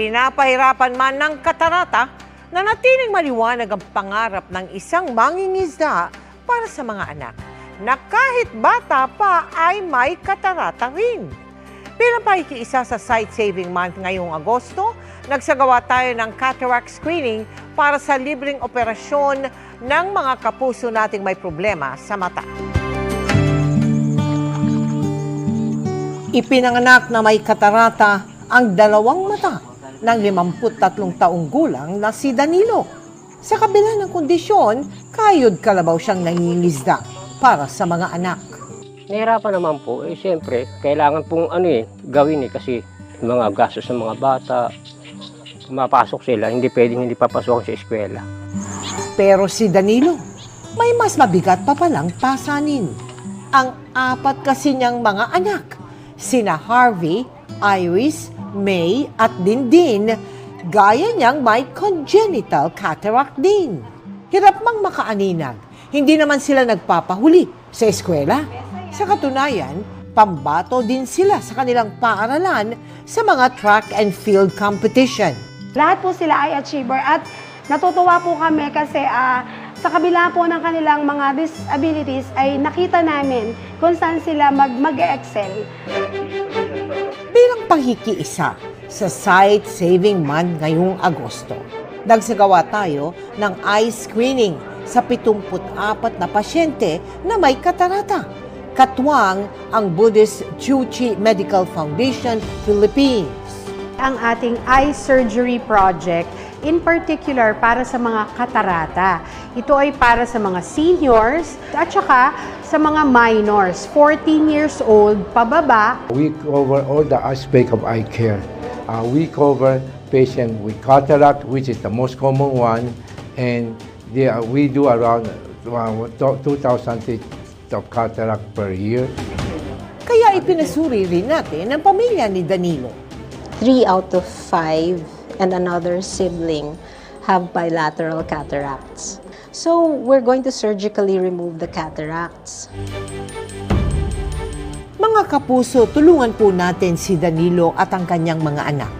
Pinapahirapan man ng katarata na natiling maliwanag ang pangarap ng isang mangingisda para sa mga anak na kahit bata pa ay may katarata rin. Bilang pakikiisa sa Sight Saving Month ngayong Agosto, nagsagawa tayo ng cataract screening para sa libreng operasyon ng mga kapuso nating may problema sa mata. Ipinanganak na may katarata ang dalawang mata ng 53 taong gulang na si Danilo. Sa kabila ng kondisyon, kayod kalabaw siyang nangingisda para sa mga anak. Nahirapan naman po, eh siyempre, kailangan pong ano eh, gawin eh, kasi mga gastos ng mga bata, mapasok sila, hindi pwedeng hindi papasok sa eskwela. Pero si Danilo, may mas mabigat pa palang pasanin. Ang apat kasi niyang mga anak, sina Harvey, Iris, May at Dindin, gaya niyang may congenital cataract din. Hirap mang makaaninag, hindi naman sila nagpapahuli sa eskwela. Sa katunayan, pambato din sila sa kanilang paaralan sa mga track and field competition. Lahat po sila ay achiever at natutuwa po kami kasi ah, sa kabila po ng kanilang mga disabilities ay nakita namin kung saan sila mag, mag-excel. Panghikiisa sa Sight Saving Month ngayong Agosto. Nagsagawa tayo ng eye screening sa 74 na pasyente na may katarata. Katwang ang Buddhist Chuchi Medical Foundation Philippines. ang ating eye surgery project in particular para sa mga katarata. Ito ay para sa mga seniors at saka sa mga minors, 14 years old pababa We cover all the aspect of eye care. Uh, we cover patient with cataract, which is the most common one, and they are, we do around uh, 2,000 teeth of cataract per year. Kaya ipinasuri rin natin ang pamilya ni Danilo. three out of five and another sibling have bilateral cataracts. So we're going to surgically remove the cataracts. Mga kapuso, tulungan po natin si Danilo at ang kanyang mga anak